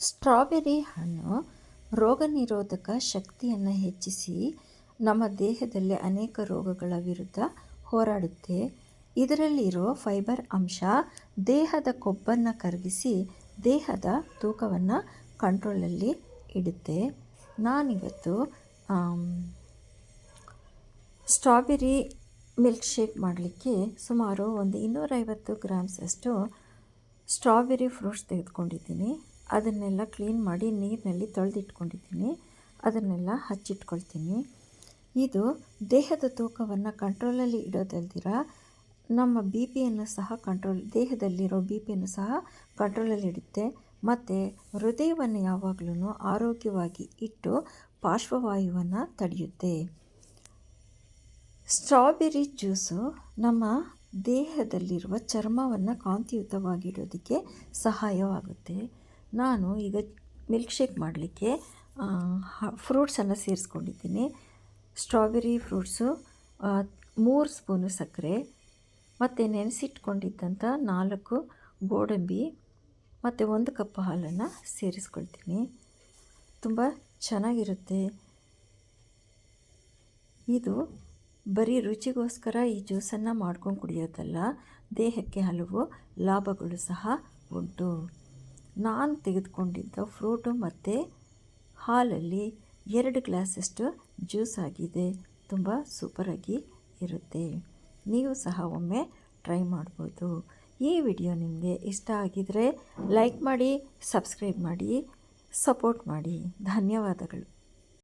Strawberry ಹಣ್ಣು ರೋಗನಿರೋಧಕ ಶಕ್ತಿಯನ್ನು ಹೆಚ್ಚಿಸಿ ನಮ್ಮ ದೇಹದಲ್ಲಿ ಅನೇಕ ರೋಗಗಳ ವಿರುದ್ಧ ಹೋರಾಡುತ್ತೆ. ಇದರಲ್ಲಿರೋ ಫೈಬರ್ ಅಂಶ ದೇಹದ ಕೊಬ್ಬನ್ನು ಕರಗಿಸಿ ದೇಹದ ತೂಕವನ್ನು ಕಂಟ್ರೋಲಲ್ಲಿ ಇಡುತ್ತೆ. ನಾನಿವತ್ತು ಸ್ಟ್ರಾಬೆರಿ ಮಿಲ್ಕ್ ಶೇಕ್ ಮಾಡಲಿಕ್ಕೆ ಸುಮಾರು ಒಂದು ಇನ್ನೂರೈವತ್ತು ಗ್ರಾಮ್ಸಷ್ಟು ಸ್ಟ್ರಾಬೆರಿ ಫ್ರೂಟ್ಸ್ ತೆಗೆದುಕೊಂಡಿದ್ದೀನಿ. ಅದನ್ನೆಲ್ಲ ಕ್ಲೀನ್ ಮಾಡಿ ನೀರಿನಲ್ಲಿ ತೊಳೆದಿಟ್ಕೊಂಡಿದ್ದೀನಿ. ಅದನ್ನೆಲ್ಲ ಹಚ್ಚಿಟ್ಕೊಳ್ತೀನಿ. ಇದು ದೇಹದ ತೂಕವನ್ನು ಕಂಟ್ರೋಲಲ್ಲಿ ಇಡೋದಲ್ದಿರ, ನಮ್ಮ ಬಿ ಪಿಯನ್ನು ಸಹ ಕಂಟ್ರೋಲ್, ದೇಹದಲ್ಲಿರೋ ಬಿ ಪಿಯನ್ನು ಸಹ ಕಂಟ್ರೋಲಲ್ಲಿ ಇಡುತ್ತೆ. ಮತ್ತು ಹೃದಯವನ್ನು ಯಾವಾಗಲೂ ಆರೋಗ್ಯವಾಗಿ ಇಟ್ಟು ಪಾರ್ಶ್ವವಾಯುವನ್ನು ತಡೆಯುತ್ತೆ. ಸ್ಟ್ರಾಬೆರಿ ಜ್ಯೂಸು ನಮ್ಮ ದೇಹದಲ್ಲಿರುವ ಚರ್ಮವನ್ನು ಕಾಂತಿಯುತವಾಗಿಡೋದಕ್ಕೆ ಸಹಾಯವಾಗುತ್ತೆ. ನಾನು ಈಗ ಮಿಲ್ಕ್ ಶೇಕ್ ಮಾಡಲಿಕ್ಕೆ ಫ್ರೂಟ್ಸನ್ನು ಸೇರಿಸ್ಕೊಂಡಿದ್ದೀನಿ. ಸ್ಟ್ರಾಬೆರಿ ಫ್ರೂಟ್ಸು ಮೂರು ಸ್ಪೂನು ಸಕ್ಕರೆ, ಮತ್ತು ನೆನೆಸಿಟ್ಕೊಂಡಿದ್ದಂಥ ನಾಲ್ಕು ಗೋಡಂಬಿ, ಮತ್ತು ಒಂದು ಕಪ್ ಹಾಲನ್ನು ಸೇರಿಸ್ಕೊಳ್ತೀನಿ. ತುಂಬ ಚೆನ್ನಾಗಿರುತ್ತೆ. ಇದು ಬರೀ ರುಚಿಗೋಸ್ಕರ ಈ ಜ್ಯೂಸನ್ನು ಮಾಡ್ಕೊಂಡು ಕುಡಿಯೋದಲ್ಲ, ದೇಹಕ್ಕೆ ಹಲವು ಲಾಭಗಳು ಸಹ ಉಂಟು. ನಾನು ತೆಗೆದುಕೊಂಡಿದ್ದ ಫ್ರೂಟು ಮತ್ತು ಹಾಲಲ್ಲಿ ಎರಡು ಗ್ಲಾಸಷ್ಟು ಜ್ಯೂಸ್ ಆಗಿದೆ. ತುಂಬ ಸೂಪರಾಗಿ ಇರುತ್ತೆ. ನೀವು ಸಹ ಒಮ್ಮೆ ಟ್ರೈ ಮಾಡ್ಬೋದು. ಈ ವಿಡಿಯೋ ನಿಮಗೆ ಇಷ್ಟ ಆಗಿದರೆ ಲೈಕ್ ಮಾಡಿ, ಸಬ್ಸ್ಕ್ರೈಬ್ ಮಾಡಿ, ಸಪೋರ್ಟ್ ಮಾಡಿ. ಧನ್ಯವಾದಗಳು.